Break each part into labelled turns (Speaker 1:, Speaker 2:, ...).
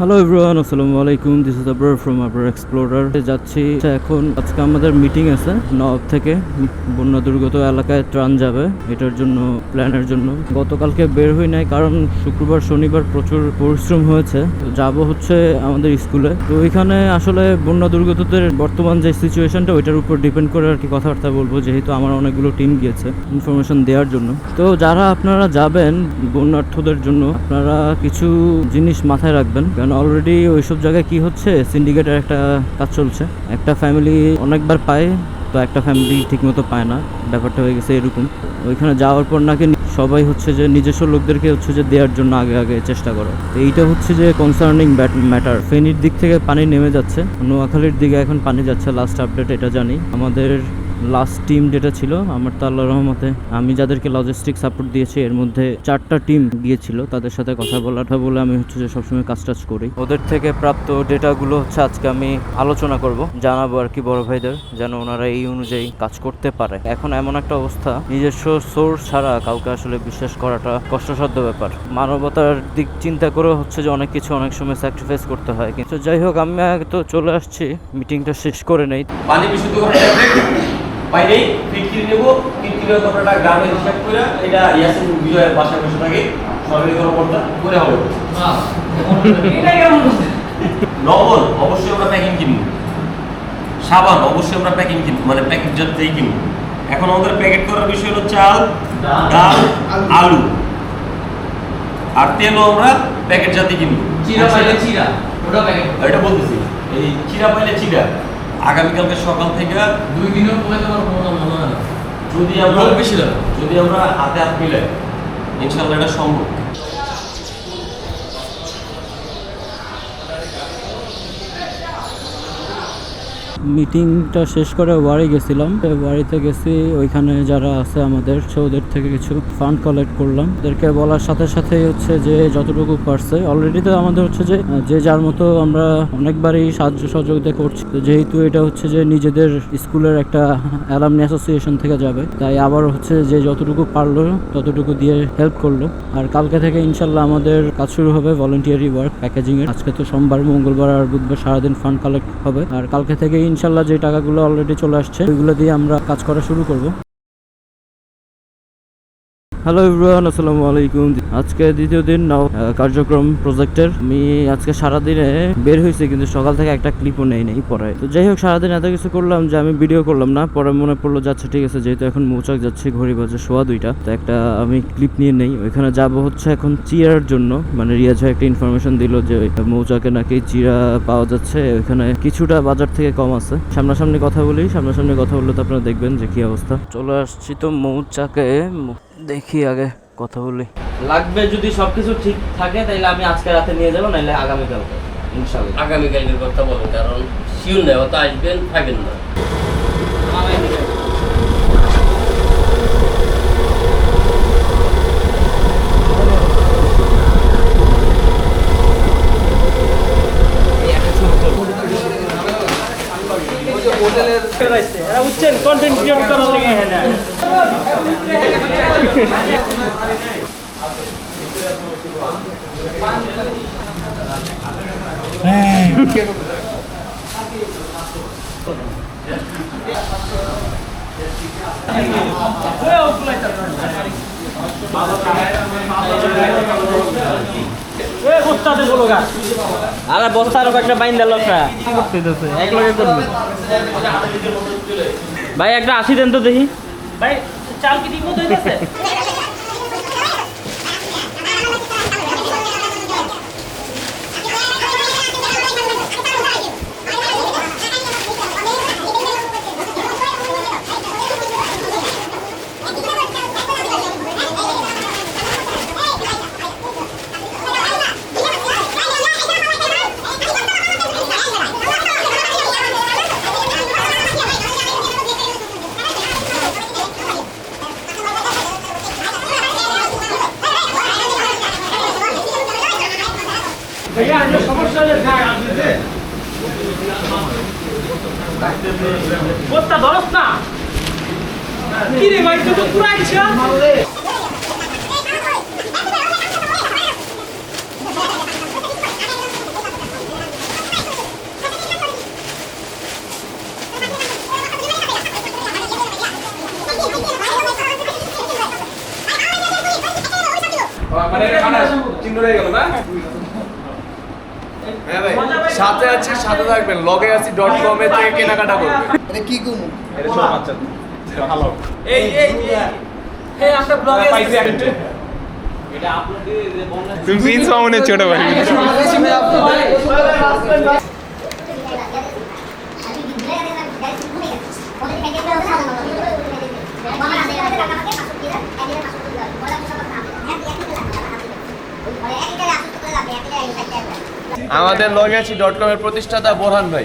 Speaker 1: Hello everyone আসসালামু আলাইকুম this is Abrar from Abrar explorer যাচ্ছি। এখন আজকে আমাদের মিটিং আছে নব থেকে। বন্যা দুর্গত এলাকায় ত্রাণ যাবে এটার জন্য প্ল্যানের জন্য। গতকালকে বের হই নাই কারণ শুক্রবার, শনিবার প্রচুর পরিশ্রম হয়েছে। যাব হচ্ছে আমাদের স্কুলে তো এখানে আসলে বন্যা দুর্গতদের বর্তমান যে সিচুয়েশনটা ওইটার উপর ডিপেন্ড করে আর কি কথাবার্তা বলব। যেহেতু আমার অনেকগুলো টিম গিয়েছে ইনফরমেশন দেওয়ার জন্য। তো যারা আপনারা যাবেন বন্যার্থদের জন্য, আপনারা কিছু জিনিস মাথায় রাখবেন। কারণ অলরেডি ওইসব জায়গায় কি হচ্ছে? সিন্ডিকেটের একটা কাজ চলছে। একটা ফ্যামিলি অনেকবার পায়, তো একটা ফ্যামিলি ঠিকমতো পায় না। ব্যাপারটা হয়ে গেছে এরকম। ওইখানে যাওয়ার পর নাকি সবাই হচ্ছে যে নিজস্ব লোকদেরকে হচ্ছে যে দেওয়ার জন্য আগে আগে চেষ্টা করো। তো এইটা হচ্ছে যে কনসার্নিং ম্যাটার ফেনীর দিক থেকে পানি নেমে যাচ্ছে। নোয়াখালীর দিকে এখন পানি যাচ্ছে লাস্ট আপডেট এটা জানি। আমাদের লাস্ট টিম যেটা ছিল, আমার তো আল্লাহ রহমতে, আমি যাদেরকে লজিস্টিক সাপোর্ট দিয়েছি, এর মধ্যে চারটা টিম গিয়েছিল, তাদের সাথে কথা বলাটা বলে আমি হচ্ছে যে সবসময় কাজ টাজ করি। ওদের থেকে প্রাপ্ত ডেটাগুলো হচ্ছে আজকে আমি আলোচনা করব, জানাব আর কি বড় ভাইদের, যেন ওনারা এই অনুযায়ী কাজ করতে পারে। এখন এমন একটা অবস্থা, নিজস্ব সোর্স ছাড়া কাউকে আসলে বিশ্বাস করাটা কষ্টসাধ্য ব্যাপার। মানবতার দিক চিন্তা করে হচ্ছে যে অনেক কিছু অনেক সময় স্যাক্রিফাইস করতে হয়, কিন্তু যাই হোক, আমি তো চলে আসছি মিটিংটা শেষ করে নেই।
Speaker 2: পানি বিশুদ্ধ বাইরেই নেব ফিটকিরি কপড়াটা গ্রামে হিসাব করে এটা ইয়াসিন বিজয়ের থাকে সরকারি কর্মকর্তা করে হবে। লবণ অবশ্যই আমরা প্যাকিং কিনবো। সাবান অবশ্যই আমরা প্যাকিং কিনবো মানে প্যাকেট জাতীয় কিনবো। এখন আমাদের প্যাকেট করার বিষয় হলো চাল ডাল আলু। আর তেলও আমরা প্যাকেট জাতীয় কিনবো।
Speaker 3: চিরা পাইলে চিরা ওটা প্যাকেট।
Speaker 2: এটা বলতেছি এই চিরা পাইলে চিরা। আগামীকালকে সকাল থেকে
Speaker 3: দুই দিনের পরে তোমার কোনো মনে হয় না
Speaker 2: যদি আমরা
Speaker 3: বেশি।
Speaker 2: যদি আমরা হাতে হাত মিলে ইনশাল্লাহ এটা সম্ভব
Speaker 1: মিটিংটা শেষ করে বাড়ি গেছিলাম। বাড়িতে গেছি, ওইখানে যারা আছে আমাদের সে ওদের থেকে কিছু ফান্ড কালেক্ট করলাম। ওদেরকে বলার সাথে সাথে হচ্ছে যে যতটুকু পারছে অলরেডি তো আমাদের হচ্ছে যে যে যার মতো আমরা অনেকবারই সাহায্য সহযোগিতা করছি। যেহেতু এটা হচ্ছে যে নিজেদের স্কুলের একটা অ্যালামনি অ্যাসোসিয়েশন থেকে যাবে, তাই আবার হচ্ছে যে যতটুকু পারল, ততটুকু দিয়ে হেল্প করল। আর কালকে থেকে ইনশাল্লাহ আমাদের কাজ শুরু হবে ভলেন্টিয়ারি ওয়ার্ক প্যাকেজিং এর। আজকে তো সোমবার, মঙ্গলবার আর বুধবার সারাদিন ফান্ড কালেক্ট হবে। আর কালকে থেকে ইনশাল্লাহ যে টাকাগুলো অলরেডি চলে আসছে ওইগুলো দিয়ে আমরা কাজ করা শুরু করব। হ্যালো এভরিওয়ান আসসালামু আলাইকুম। আজকে দ্বিতীয় দিন নাও কার্যক্রম প্রজেক্টের আমি আজকে সারাদিনে বের হয়েছি, কিন্তু সকাল থেকে একটা ক্লিপও নেই নেই পরে। তো যাই হোক, সারাদিন এত কিছু করলাম যে আমি ভিডিও করলাম না। পরে মনে পড়ল যাচ্ছে ঠিক আছে, যেহেতু এখন মৌচাক যাচ্ছে, ঘড়ি বাজে সোয়া দুইটা, তো একটা আমি ক্লিপ নিয়ে নেই। ওইখানে যাব হচ্ছে এখন চিয়ার জন্য। মানে রিয়াজ একটা ইনফরমেশন দিল যে মৌচাকে নাকি চিরা পাওয়া যাচ্ছে। ওইখানে কিছুটা বাজার থেকে কম আছে। সামনাসামনি কথা বলি, সামনাসামনি কথা বললে তো আপনারা দেখবেন যে কি অবস্থা। চলে আসছি তো মৌচাকে। দেখি আগে কথা বলি।
Speaker 4: লাগবে যদি সবকিছু ঠিক থাকে তাহলে আমি আজকে রাতে নিয়ে যাব নাহলে আগামীকাল। ইনশাল্লাহ।
Speaker 3: আগামীকালকের কথা বলেন কারণ শিওর নেই অত আসবেন থাকেন না।
Speaker 4: বুঝছেন কন্টেন্ট ক্রিয়েট করার থেকে হ্যাঁ আরে বস্তার একটা বাইন দিল লোকরা এক লগে করবে ভাই একটা আসি দেন তো দেখি। ভাই চাল কি ঠিক মতো হইতেছে বস্তা
Speaker 5: মানে খানা চিহ্ন রয়ে না হ্যাঁ ভাই সাথে আছে সাথে থাকবেন লগে আছি ডট কম এ থেকে কেনাকাটা করবেন
Speaker 6: এটা কি গুম
Speaker 5: এটা সব আচ্ছা ভালো
Speaker 6: এই এই। এই আমরা ব্লগে
Speaker 5: তুমি প্রিন্স মামুনের ছোট ভাই আমাদের লগে আছি ডট কম এর প্রতিষ্ঠাতা বোরহান ভাই।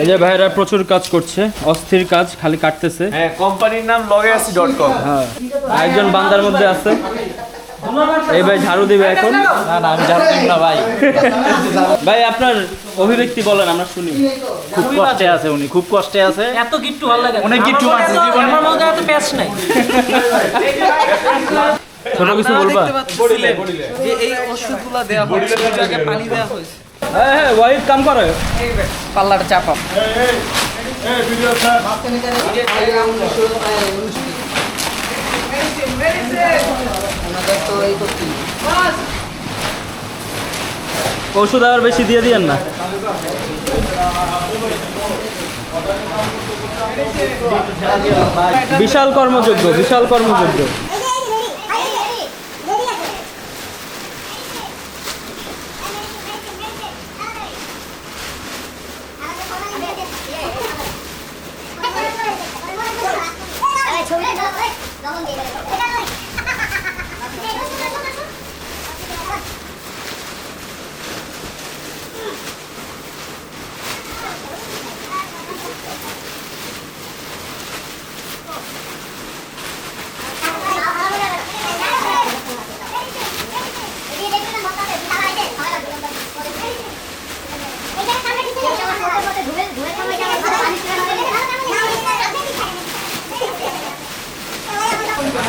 Speaker 1: এই যে ভাইরা প্রচুর কাজ করছে অস্থির কাজ খালি কাটতেছে।
Speaker 5: হ্যাঁ কোম্পানির নাম লগে ডট কম
Speaker 1: হ্যাঁ। একজন বান্দার মধ্যে আছে। এই ভাই ঝাড়ু দিবে এখন
Speaker 4: না না আমি জানি না ভাই
Speaker 1: ভাই আপনার অভিব্যক্তি বলেন আমরা শুনি
Speaker 4: খুব কষ্টে আছে উনি খুব কষ্টে আছে
Speaker 6: এত গিট্টু ভালো লাগে
Speaker 4: অনেক গিট্টু আছে জীবনে।
Speaker 6: আমার মধ্যে এত প্যাচ নাই
Speaker 1: ছোট কিছু বলবা
Speaker 6: যে এই ওষুধগুলো দেওয়া হচ্ছে এটাকে পানি দেওয়া হয়েছে
Speaker 1: হ্যাঁ হ্যাঁ ওয়াহিদ কাম করে
Speaker 6: পাল্লাটা
Speaker 1: ওষুধ আবার বেশি দিয়ে দিয়েন না। বিশাল কর্মযোগ্য বিশাল কর্মযোগ্য।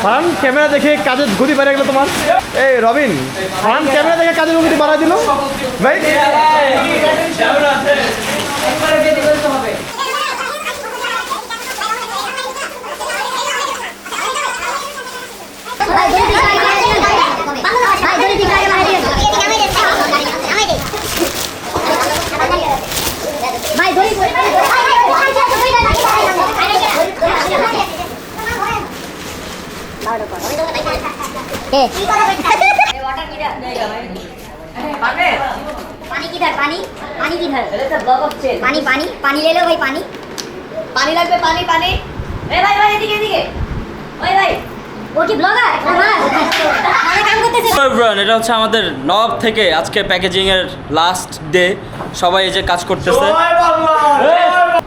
Speaker 5: ফান ক্যামেরা দেখে কাজের গতি বাড়িয়ে গেল তোমার। এই রবিন ফান ক্যামেরা দেখে কাজের গতি বাড়াই দিল। ভাই।
Speaker 7: ভাই পানি পানি? পানি ভাই পানি। পানি লাগবে পানি পানি। এ ভাই ভাই এদিকে এদিকে। ওই ভাই। হ্যাঁ,
Speaker 1: হ্যাঁ। এটা হচ্ছে আমাদের নব থেকে আজকে প্যাকেজিং এর লাস্ট ডে সবাই যে কাজ করতেছে।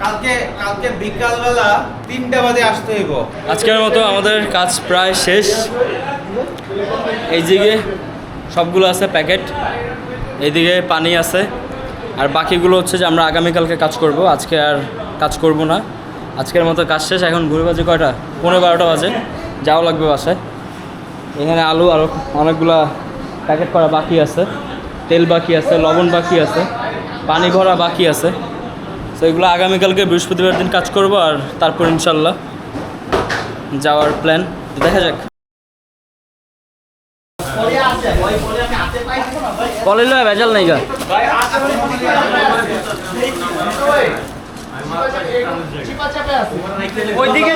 Speaker 8: কালকে কালকে বিকালবেলা তিনটা বাজে আসতে হইব।
Speaker 1: আজকের মতো আমাদের কাজ প্রায় শেষ। এই দিকে সবগুলো আছে প্যাকেট, এইদিকে পানি আছে। আর বাকিগুলো হচ্ছে যে আমরা আগামীকালকে কাজ করব। আজকে আর কাজ করব না। আজকের মতো কাজ শেষ। এখন ঘুরে বাজে কয়টা? পনেরো বারোটা বাজে। যাওয়া লাগবে বাসায়। এখানে আলু আরও অনেকগুলা প্যাকেট করা বাকি আছে। তেল বাকি আছে, লবণ বাকি আছে। পানি ভরা বাকি আছে। তো এগুলো আগামীকালকে বৃহস্পতিবার দিন কাজ করব আর তারপর ইনশাল্লাহ যাওয়ার প্ল্যান দেখা যাক। কলেজ ভেজাল নাই গা।
Speaker 6: ওইদিকে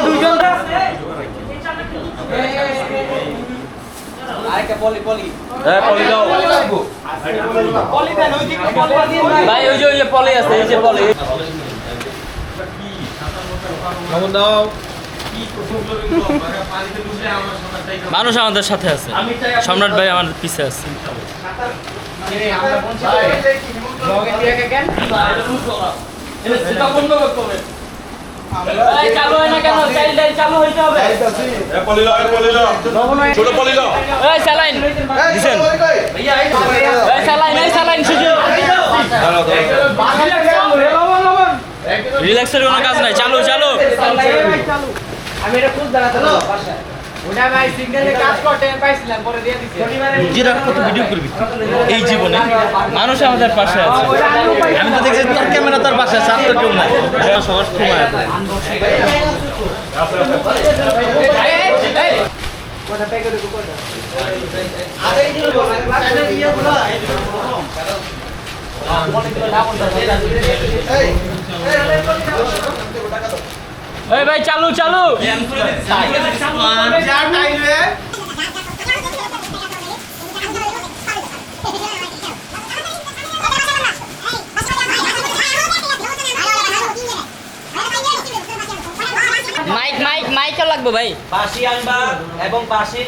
Speaker 1: হ্যাঁ পলি দাও। ভাই ওই যে ওই যে পলি আছে এই যে পলি
Speaker 4: মানুষ আমাদের সাথে আছে সম্রাট ভাই আমার পিছে আছে চালু হয় না কেন চালু হইতে হবে
Speaker 8: ছোট পলিল
Speaker 4: এই স্যালাইন দিছেন এই স্যালাইন এই স্যালাইন সুজি রিল্যাক্সের কোনো কাজ নাই। চালু চালু।
Speaker 6: আমি এটা খুব দাঁড়াতে
Speaker 4: ভিডিও করবি এই জীবনে মানুষ আমাদের পাশে আছে। আমি তো দেখছি তোর ক্যামেরা তোর পাশে আছে, আর তো কেউ নাই। এই ভাই চালু চালু। মাইক মাইক মাইকও লাগবে ভাই। বাঁশি আনবা এবং বাঁশির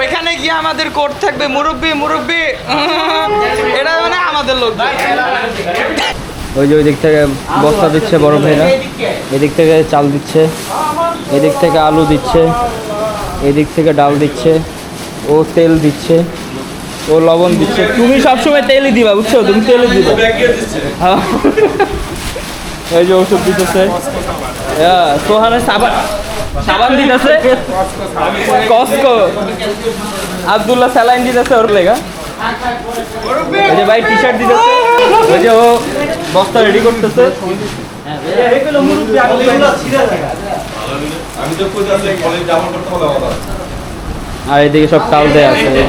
Speaker 6: ওইখানে গিয়ে আমাদের কোর্ট থাকবে মুরব্বি মুরব্বি। এটা মানে আমাদের লোক।
Speaker 1: ওই যে ওই দিক থেকে বস্তা দিচ্ছে বড় ভাইরা। এদিক থেকে চাল দিচ্ছে। এদিক থেকে আলু দিচ্ছে। এদিক থেকে ডাল দিচ্ছে। ও তেল দিচ্ছে। ও লবণ দিচ্ছে। তুমি সবসময় তেলই দিবা বুঝছ? তুমি তেলই দিবা। হ্যাঁ। এই যে ওষুধ দিতেছে। হ্যাঁ, সোহানে সাবান সাবান দিতেছে। কসকো। আবদুল্লাহ স্যালাইন দিতেছে ওর লেগা। ওই যে ভাই টি শার্ট দিতেছে। ওই যে ও বস্তা রেডি করতেছে। আর এদিকে সব টাল দেয়া আছে এই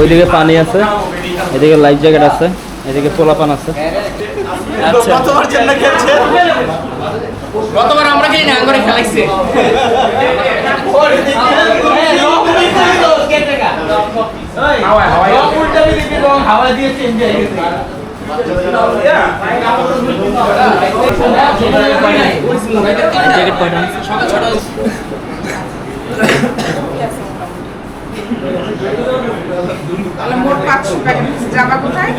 Speaker 1: ওইদিকে পানি আছে এদিকে লাইফ জ্যাকেট আছে এদিকে পোলাপান আছে। আচ্ছা।
Speaker 6: গতবার আমরা খেলি না? করে খেলাইছে
Speaker 1: জ্যাকেট কয়টা
Speaker 9: তাহলে মোট পাঁচশো প্যাকেট যাবা কোথায়?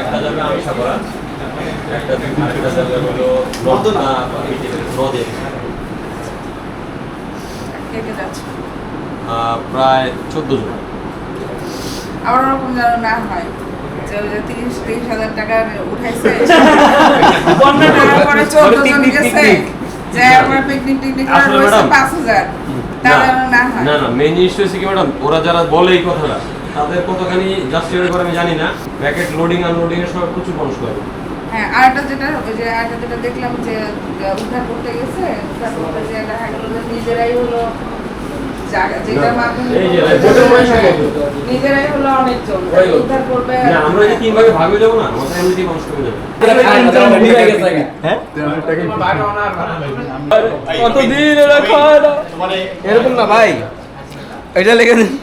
Speaker 2: একটা যাবে আমিষা করা একটা আরেকটা যাবে হলো নর্দনা নদে
Speaker 9: কে কে যাচ্ছে?
Speaker 2: প্রায় চোদ্দ জন।
Speaker 9: আবার ওরকম যেন না হয় যে তিরিশ তিরিশ হাজার টাকা উঠাইছে। তারপরে চোদ্দ জন গেছে। যে আমরা পিকনিক টিকনিক করে রয়েছে পাঁচ হাজার তা না হয়।
Speaker 2: না না জিনিস হচ্ছে কি ম্যাডাম ওরা যারা বলে এই কথাটা তাদের কতখানি জাস্টিফাই করে আমি জানি না। প্যাকেট লোডিং আনলোডিং এর সময় প্রচুর মানুষ করে।
Speaker 9: হ্যাঁ আরেকটা যেটা ওই যে আরেকটা যেটা দেখলাম যে উদ্ধার করতে গেছে উদ্ধার করতে যে দেখা নিজেরাই হলো জায়গা- যেটার মাধ্যমে
Speaker 2: এই যে, বোটের পয়সা কত?
Speaker 9: নিজেরাই হলো অনেকজন। উদ্ধার করবে।
Speaker 2: আমরা যে তিন ভাগে ভাগ যাব না আমাদের এমনিতেই মানুষ কমে যাবে।
Speaker 1: কতদিন এরা
Speaker 5: এরকম না ভাই। এটা লেগে দিন।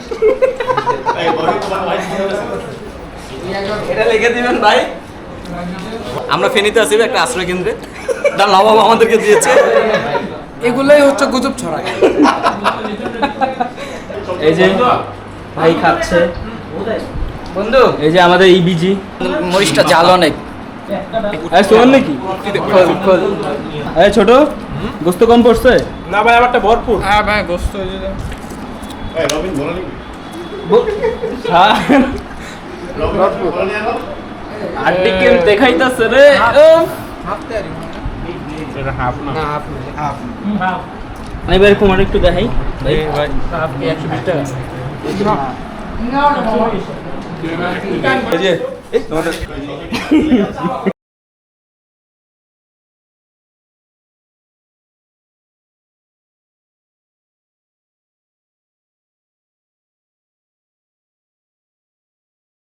Speaker 6: এটা লিখে দিবেন ভাই।
Speaker 5: আমরা ফেনীতে আছি একটা আশ্রয় কেন্দ্রে। তার নবাব আমাদেরকে দিয়েছে।
Speaker 6: এগুলোই হচ্ছে গুজব ছড়ায়।
Speaker 1: এই যে ভাই খাচ্ছে।
Speaker 6: বন্ধু
Speaker 1: এই যে আমাদের ইবিজি
Speaker 6: মরিচটা জাল অনেক।
Speaker 1: শোন নাকি? ছোট গোস্ত কম পড়ছে?
Speaker 5: না ভাই আমারটা ভরপুর।
Speaker 6: হ্যাঁ ভাই গোস্ত
Speaker 1: আড্ডি কেম দেখাইতাছে রে? উফ। আমি ভাই কুমার একটু দেখাই।
Speaker 5: এই যে এই তোমাদের